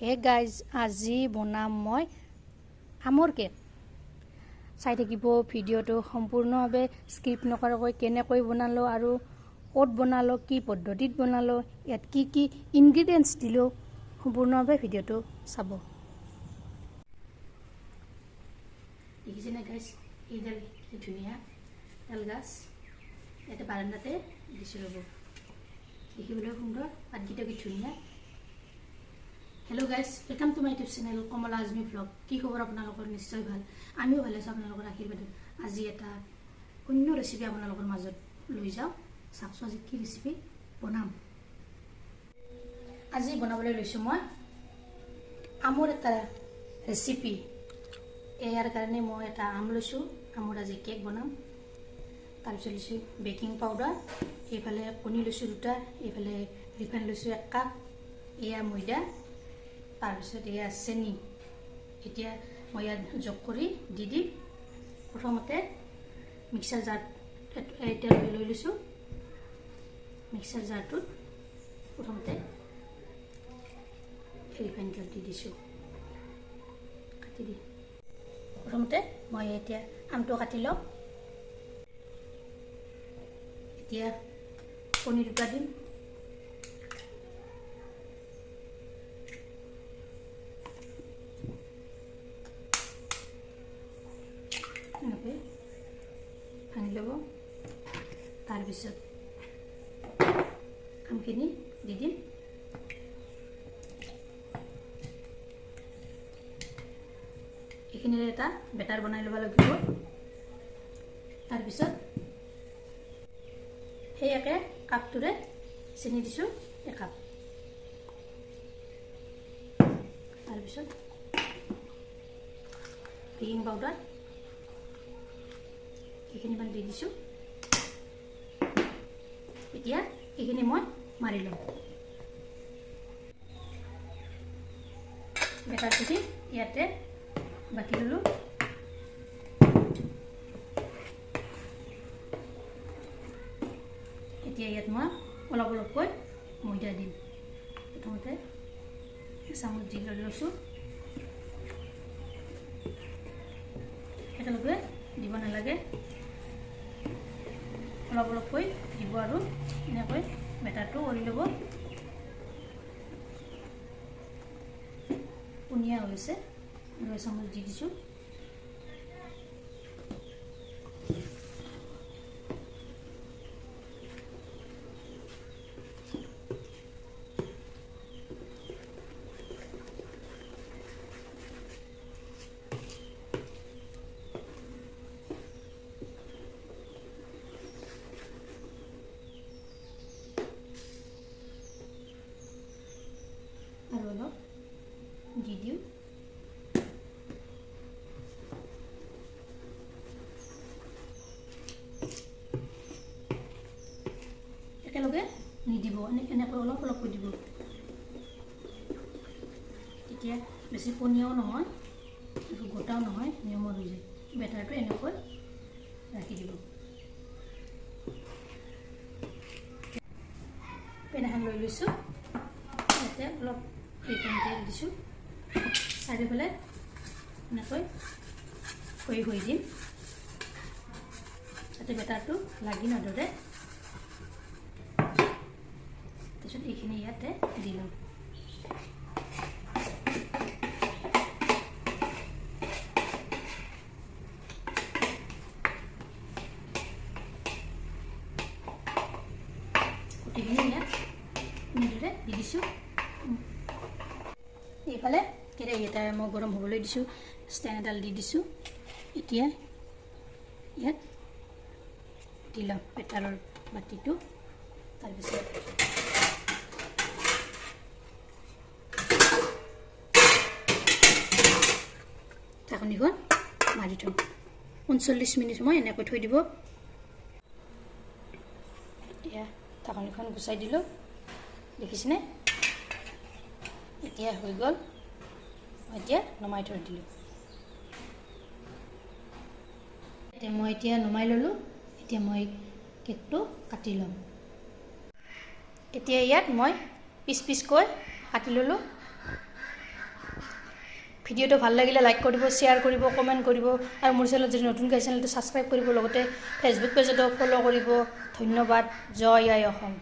Hey guys আজি বনাম মই আমৰ কেক। চাই থাকিব ভিডিঅ'টো সম্পূৰ্ণভাৱে স্কিপ নকৰাকৈ কেনেকৈ বনালোঁ আৰু ক'ত বনালোঁ কি পদ্ধতিত বনালোঁ ইয়াত কি কি ইনগ্ৰিডিয়েণ্টছ দিলোঁ সম্পূৰ্ণভাৱে ভিডিঅ'টো চাব। দেখিছেনে গাইজ এইডাল কি ধুনীয়া এডাল গাছ ইয়াতে বাৰাণ্ডাতে দিছোঁ ৰ'ব। দেখিবলৈ সুন্দৰ পাতকেইটা কি ধুনীয়া। Hello' guys welcome to my YouTube channel Kamla Azmi blog কি খবৰ আপোনালোকৰ নিশ্চয় ভাল আমিও ভালে আছোঁ আপোনালোকৰ আশীৰ্বাদত আজি এটা অন্য ৰেচিপি আপোনালোকৰ মাজত লৈ যাওঁ চাওকচোন আজি কি ৰেচিপি বনাম আজি বনাবলৈ লৈছোঁ মই আমৰ এটা ৰেচিপি ইয়াৰ কাৰণে মই এটা আম লৈছোঁ আমৰ আজি কেক বনাম তাৰপিছত লৈছোঁ বেকিং পাউডাৰ এইফালে কণী লৈছোঁ দুটা এইফালে ৰিফাইন লৈছোঁ এক কাপ এয়া ময়দা তাৰপিছত এয়া চেনি। এতিয়া মই ইয়াত যোগ কৰি দি দিম। প্ৰথমতে মিক্সাৰ জাৰ এতিয়া লৈ লৈ লৈছোঁ। মিক্সাৰ জাৰটোত প্ৰথমতে ৰিফাইন তেল দি দিছোঁ। কাটি দি প্ৰথমতে মই এতিয়া আমটো কাটি লওঁ। এতিয়া কণী দুটা দিম। ভাঙি ল'ব তাৰপিছত আমখিনি দি দিম। এইখিনিৰে এটা বেটাৰ বনাই ল'ব লাগিব। তাৰপিছত একে কাপটোৰে চেনি দিছোঁ একাপ। তাৰপিছত বেকিং পাউডাৰ এইখিনিমান দি দিছোঁ এতিয়া এইখিনি মই মাৰি ল'ম বেটাৰখিনি ইয়াতে বাকি ল'লোঁ এতিয়া ইয়াত মই অলপ অলপকৈ ময়দা দিম প্ৰথমতে চামুচ দি লৈ লৈছোঁ একেলগে দিব নালাগে অলপকৈ দিব আৰু এনেকৈ বেটাৰটো কৰি ল'ব। পনীয়া হৈছে। দুই চামুচ দি দিছোঁ। আৰু অলপ দি দিওঁ একেলগে নিদিব এনে- এনেকৈ অলপ অলপকৈ দিব তেতিয়া বেছি পনীয়াও নহয় একো গোটাও নহয় নিয়মৰ হৈ যায় বেটাৰটো এনেকৈ ৰাখি দিব পেন এখন লৈ লৈছোঁ ইয়াতে অলপ ৰিফাইন তেল দিছোঁ। চাৰিওফালে এনেকৈ হৈ হৈ দিম। যাতে বেটাৰটো লাগি নধৰে। তাৰপিছত এইখিনি ইয়াতে দি ল'ম। গোটেইখিনি ইয়াত এনেদৰে দি দিছোঁ। এইফালে কেৰাহী এটা মই গৰম হ'বলৈ দিছোঁ, ষ্টেণ্ড এডাল দি দিছোঁ। এতিয়া ইয়াত দি ল'ম বেটাৰৰ বাতিটো। তাৰপিছত ঢাকনিখন মাৰি থ'ম। পঞ্চল্লিছ মিনিট সময় এনেকৈ থৈ দিব। এতিয়া ঢাকনিখন গুচাই দিলোঁ। দেখিছেনে? এতিয়া হৈ গ'ল মই এতিয়া নমাই থৈ দিলোঁ এতিয়া মই এতিয়া নমাই ল'লোঁ এতিয়া মই কেকটো কাটি ল'ম এতিয়া ইয়াত মই পিচ পিচকৈ কাটি ল'লোঁ ভিডিঅ'টো ভাল লাগিলে লাইক কৰিব শ্বেয়াৰ কৰিব কমেণ্ট কৰিব আৰু মোৰ চেনেলত যদি নতুনকৈ চেনেলটো ছাবস্ক্ৰাইব কৰিব লগতে ফেচবুক পেজতো ফ'ল' কৰিব ধন্যবাদ জয় আই অসম